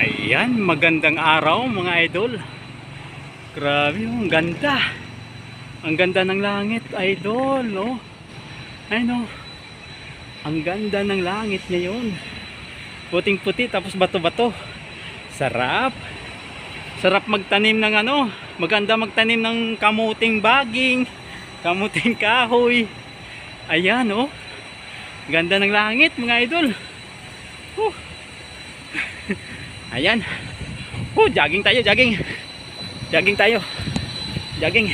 Ayan, magandang araw mga idol. Grabe, oh, ang ganda. Ang ganda ng langit, idol, no? Ay, no. Ang ganda ng langit ngayon. Puting-puti, tapos bato-bato. Sarap. Sarap magtanim ng ano. Maganda magtanim ng kamuting baging, kamuting kahoy. Ayan, oh. Ganda ng langit, mga idol. Huh. Ayan. Oh, jogging tayo, jogging. Jogging tayo. Jogging.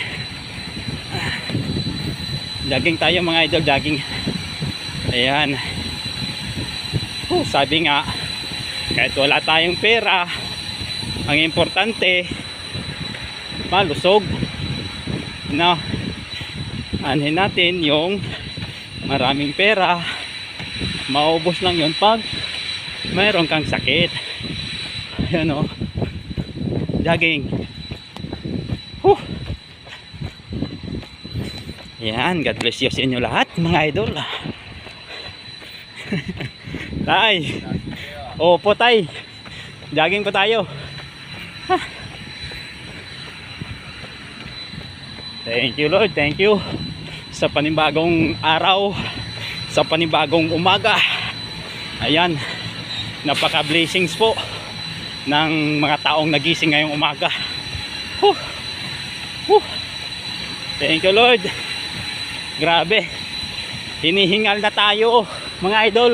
Jogging tayo mga idol, jogging. Ayan. Oh, sabi nga, kahit wala tayong pera, ang importante, malusog. No? Anhin natin yung maraming pera. Maubos lang yon pag mayroon kang sakit. Ayan o. Jogging. Huh. Yan. God bless you sa inyo lahat mga idol. tay. Opo tay. Jogging pa tayo. Ha. Thank you Lord. Thank you sa panibagong araw. Sa panibagong umaga. Ayan. Napaka blessings po ng mga taong nagising ngayong umaga. Huh. Huh. Thank you Lord. Grabe. Hinihingal na tayo mga idol.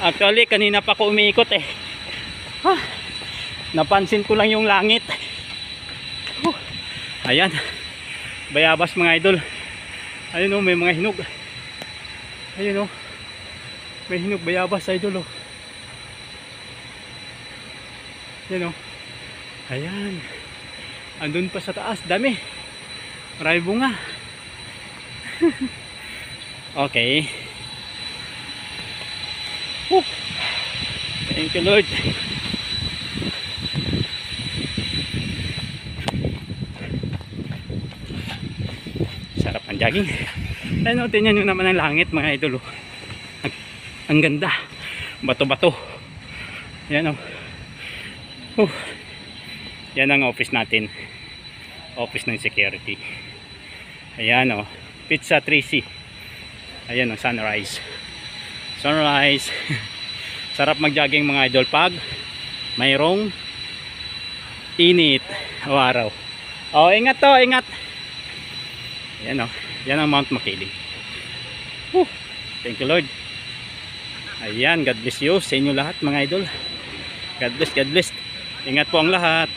Actually kanina pa ako umiikot eh. Ha. Napansin ko lang yung langit. Huh. Ayan. Bayabas mga idol. Ayun oh, may mga hinog. Ayun oh. May hinog bayabas idol oh. Yan o. Ayan. Andun pa sa taas. Dami. Marami bunga. okay. Woo. Thank you Lord. Sarap ang jogging. Ano, tingnan nyo naman ang langit mga idol. oh. Ang, ang ganda. Bato-bato. Yan o. Oh. Yan ang office natin. Office ng security. Ayan o. Pizza 3C. Ayan o, sunrise. Sunrise. Sarap mag-jogging mga idol pag mayroong init o araw. O, ingat to, ingat. Ayan o. Yan ang Mount Makiling. Whew. Thank you Lord. Ayan, God bless you sa inyo lahat mga idol. God bless, God bless. Ingat po ang lahat.